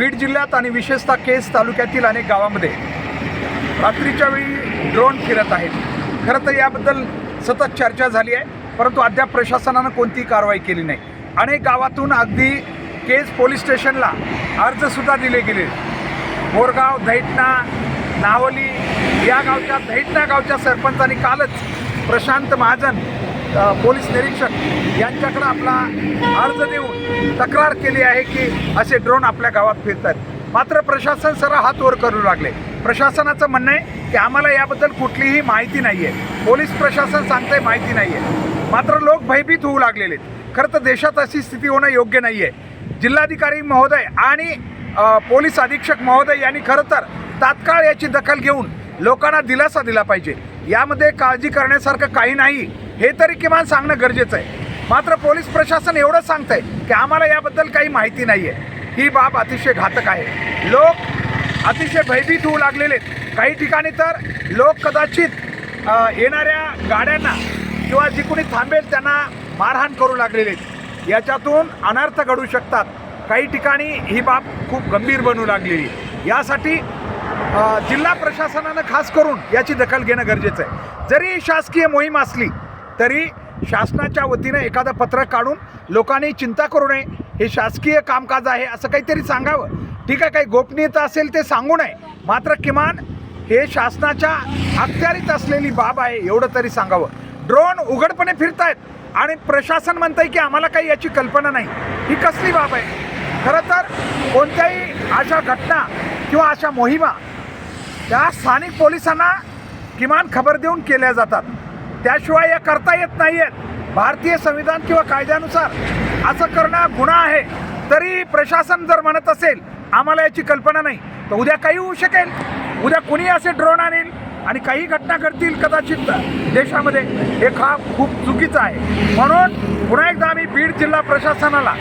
बीड जिल्ह्यात आणि विशेषतः केस तालुक्यातील अनेक गावामध्ये रात्रीच्या वेळी ड्रोन फिरत आहेत. खरं तर याबद्दल सतत चर्चा झाली आहे परंतु अद्याप प्रशासनानं कोणतीही कारवाई केली नाही. अनेक गावातून अगदी केस पोलीस स्टेशनला अर्जसुद्धा दिले गेले. बोरगाव दैठणा नावली या गावच्या धैटणा गावच्या सरपंचांनी कालच प्रशांत महाजन पोलीस निरीक्षक यांच्याकडं आपला अर्ज देऊन तक्रार केली आहे की असे ड्रोन आपल्या गावात फिरतात मात्र प्रशासन सर हात वर करू लागले. प्रशासनाचं म्हणणं आहे की आम्हाला याबद्दल कुठलीही माहिती नाही आहे पोलीस प्रशासन सांगतंय माहिती नाही आहे मात्र लोक भयभीत होऊ लागलेले आहेत. खरं तर देशात अशी स्थिती होणं योग्य नाही आहे जिल्हाधिकारी महोदय आणि पोलीस अधीक्षक महोदय यांनी खरं तर तात्काळ याची दखल घेऊन लोकांना दिलासा दिला पाहिजे. यामध्ये काळजी करण्यासारखं काही नाही. हे तरी किमान सांगणं गरजेचं आहे. मात्र पोलीस प्रशासन एवढं सांगतंय की आम्हाला याबद्दल काही माहिती नाही आहे ही बाब अतिशय घातक आहे. लोक अतिशय भयभीत होऊ लागलेले आहेत. काही ठिकाणी तर लोक कदाचित येणाऱ्या गाड्यांना किंवा जी कोणी थांबेल त्यांना मारहाण करू लागलेले आहेत. याच्यातून अनर्थ घडू शकतात. काही ठिकाणी ही बाब खूप गंभीर बनू लागलेली आहे. यासाठी जिल्हा प्रशासनानं खास करून याची दखल घेणं गरजेचं आहे. जरी शासकीय मोहीम असली तरी शासनाच्या वतीनं एखादं पत्रक काढून लोकांनी चिंता करू नये. हे शासकीय कामकाज आहे असं काहीतरी सांगावं. ठीक आहे काही गोपनीयता असेल ते सांगू नये. मात्र किमान हे शासनाच्या अखत्यारीत असलेली बाब आहे एवढं तरी सांगावं. ड्रोन उघडपणे फिरतायत आणि प्रशासन म्हणतंय की आम्हाला काही याची कल्पना नाही. ही कसली बाब आहे? खरं तर कोणत्याही अशा घटना किंवा अशा मोहिमा त्या स्थानिक पोलिसांना किमान खबर देऊन केल्या जातात. त्याशिवाय या करता येत नाही आहेत भारतीय संविधान किंवा कायद्यानुसार असं करणं गुन्हा आहे. तरी प्रशासन जर म्हणत असेल आम्हाला याची कल्पना नाही तर उद्या काही होऊ शकेल. उद्या कुणी असे ड्रोन आणेल आणि काही घटना घडतील कदाचित देशामध्ये. हे खा खूप चुकीचं आहे. म्हणून पुन्हा एकदा आम्ही बीड जिल्हा प्रशासनाला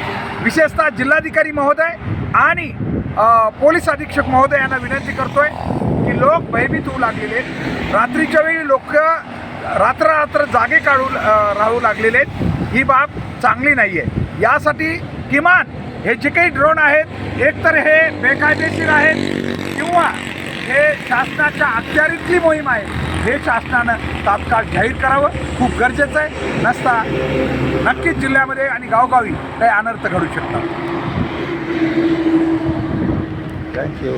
विशेषतः जिल्हाधिकारी महोदय आणि पोलीस अधीक्षक महोदय यांना विनंती करतोय लोक भयभीत होऊ लागलेले आहेत. रात्रीच्या वेळी लोक रात्र रात्र जागे काढू राहू लागलेले आहेत. ही बाब चांगली नाही आहे यासाठी किमान हे जे काही ड्रोन आहेत एकतर हे बेकायदेशीर आहेत किंवा हे शासनाच्या अखत्यारीतली मोहीम आहे हे शासनानं तात्काळ जाहीर करावं. खूप गरजेचं आहे. नसता नक्कीच जिल्ह्यामध्ये आणि गावगावी काही अनर्थ घडू शकतात. थँक्यू